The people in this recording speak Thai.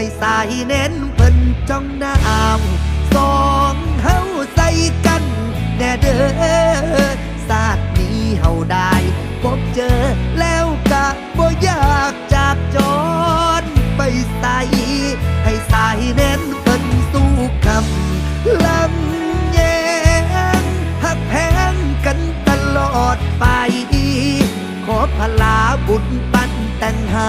ให้สายเน้นเพิ่นจ้องน้ำสองเฮาใส่กันแน่เด้อศาสตร์นี้เฮาได้พบเจอแล้วกะบ่อยากจากจรไปใส่ให้สายเน้นเพิ่นสู้คำลำแยงหักแพงกันตลอดไป ขอพลาบุญปันแต่งหา